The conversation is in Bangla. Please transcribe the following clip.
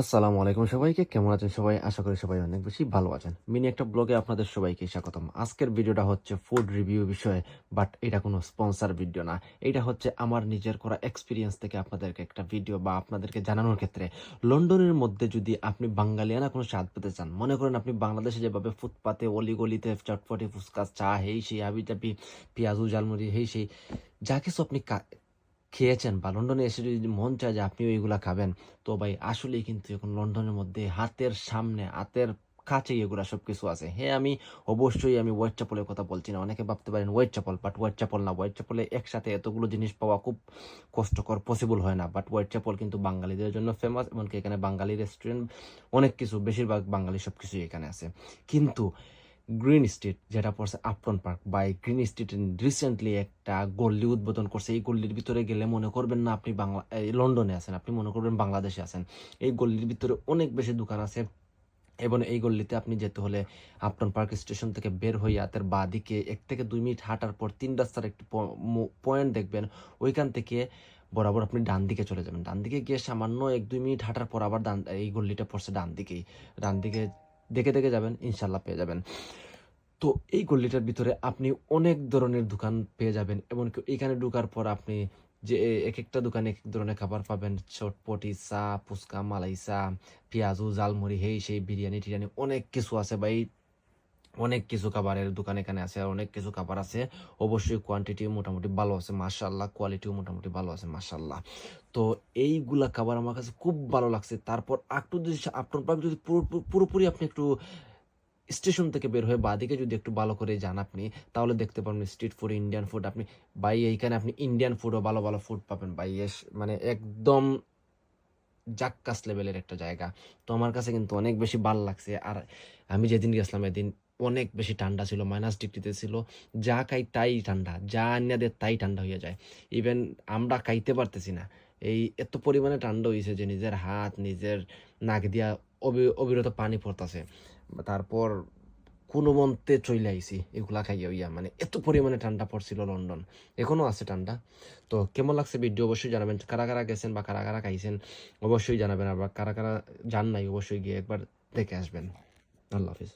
আসসালামু আলাইকুম সবাইকে। কেমন আছেন সবাই? আশা করি সবাই অনেক বেশি ভালো আছেন। মিনি একটা ব্লগে আপনাদের সবাইকে স্বাগতম। আজকের ভিডিওটা হচ্ছে ফুড রিভিউ বিষয়ে বাট এটা কোনো স্পন্সর ভিডিও না। এটা হচ্ছে আমার নিজের করা এক্সপিরিয়েন্স থেকে আপনাদেরকে একটা ভিডিও বা আপনাদেরকে জানানোর ক্ষেত্রে। লন্ডনের মধ্যে যদি আপনি বাঙালিয়ানা কোনো স্বাদ পেতে চান, মনে করেন আপনি বাংলাদেশে যেভাবে ফুটপাতে অলিগলিতে চটপটি ফুচকা, চা, হেই সেই আবি জাবি পেঁয়াজু জালমুড়ি হেই সেই, যা কিছু আপনি খেয়েছেন বা লন্ডনে এসে যদি মন চায় যে আপনিও এগুলা খাবেন, তো ভাই আসলেই কিন্তু এখন লন্ডনের মধ্যে হাতের সামনে, হাতের কাছেই এগুলা সব কিছু আছে। হ্যাঁ আমি অবশ্যই আমি হোয়াইট চ্যাপলের কথা বলছি না। অনেকে ভাবতে পারেন white chapel but white chapel না। হোয়াইট চ্যাপলে একসাথে এতগুলো জিনিস পাওয়া খুব কষ্টকর পসিবল হয় না। বাট হোয়াইট চ্যাপল কিন্তু বাঙালিদের জন্য ফেমাস এমনকি এখানে বাঙালি রেস্টুরেন্ট অনেক কিছু, বেশিরভাগ বাঙালি সব কিছুই এখানে আছে। কিন্তু গ্রিন স্ট্রিট যেটা পড়ছে আপটন পার্ক বা গ্রিন স্ট্রিট রিসেন্টলি একটা গল্লি উদ্বোধন করছে। এই গল্লির ভিতরে গেলে মনে করবেন না আপনি বাংলা লন্ডনে আছেন, আপনি মনে করবেন বাংলাদেশে আছেন। এই গল্লির ভিতরে অনেক বেশি দোকান আছে এবং এই গল্লিতে আপনি যেতে হলে আপটন পার্ক স্টেশন থেকে বের হয়ে হাতের বা দিকে এক থেকে দুই মিনিট হাঁটার পর তিন রাস্তার একটি পয়েন্ট দেখবেন, ওইখান থেকে বরাবর আপনি ডান দিকে চলে যাবেন। ডান দিকে গিয়ে সামান্য এক দুই মিনিট হাঁটার পর আবার ডান, এই গল্লিটা পড়ছে ডান দিকেই। ডান দিকে দেখে দেখে যাবেন ইনশাল্লাহ পেয়ে যাবেন। তো এই গল্লিটার ভিতরে আপনি অনেক ধরনের দোকান পেয়ে যাবেন, এমনকি এখানে ঢুকার পর আপনি যে এক একটা দোকানে এক এক ধরনের খাবার পাবেন, চটপটি, চা, ফুচকা মালাই চা পেঁয়াজু জালমুড়ি হেই সেই বিরিয়ানি, টিরিয়ানি, অনেক কিছু আছে ভাই। অনেক কিছু খাবারের দোকান এখানে আছে আর অনেক কিছু খাবার আছে। অবশ্যই কোয়ান্টিটিও মোটামুটি ভালো আছে মাশাল্লাহ কোয়ালিটিও মোটামুটি ভালো আছে মাশাল্লাহ তো এইগুলা খাবার আমার কাছে খুব ভালো লাগছে। তারপর একটু যদি আপনার যদি পুরো- পুরোপুরি আপনি একটু স্টেশন থেকে বের হয়ে বাদিকে যদি একটু ভালো করে যান আপনি, তাহলে দেখতে পাবেন স্ট্রিট ফুড ইন্ডিয়ান ফুড আপনি ভাই, এইখানে আপনি ইন্ডিয়ান ফুডও ভালো ভালো ফুড পাবেন ভাই। এস মানে একদম জাক্কাস লেভেলের একটা জায়গা। তো আমার কাছে কিন্তু অনেক বেশি ভালো লাগছে। আর আমি যেদিন গেছিলাম এদিন অনেক বেশি ঠান্ডা ছিল মাইনাস ডিগ্রিতে ছিল। যা খাই তাই ঠান্ডা, যা আন্যাদের তাই ঠান্ডা হয়ে যায়। ইভেন আমরা খাইতে পারতেছি না। এই এত পরিমাণে ঠান্ডা হয়েছে যে নিজের হাত, নিজের নাক দিয়া অবি- অবিরত পানি পড়তেছে। তারপর কোনো মন্তে চলে আইছি, এগুলা খাইয়া হইয়া। মানে এত পরিমাণে ঠান্ডা পড়ছিল লন্ডন। এখনও আছে ঠান্ডা। তো কেমন লাগছে ভিডিও অবশ্যই জানাবেন। কারা কারা গেছেন বা কারা কারা খাইছেন, অবশ্যই জানাবেন। আবার কারা কারা যান নাই, অবশ্যই গিয়ে একবার দেখে আসবেন। আল্লাহ হাফিজ।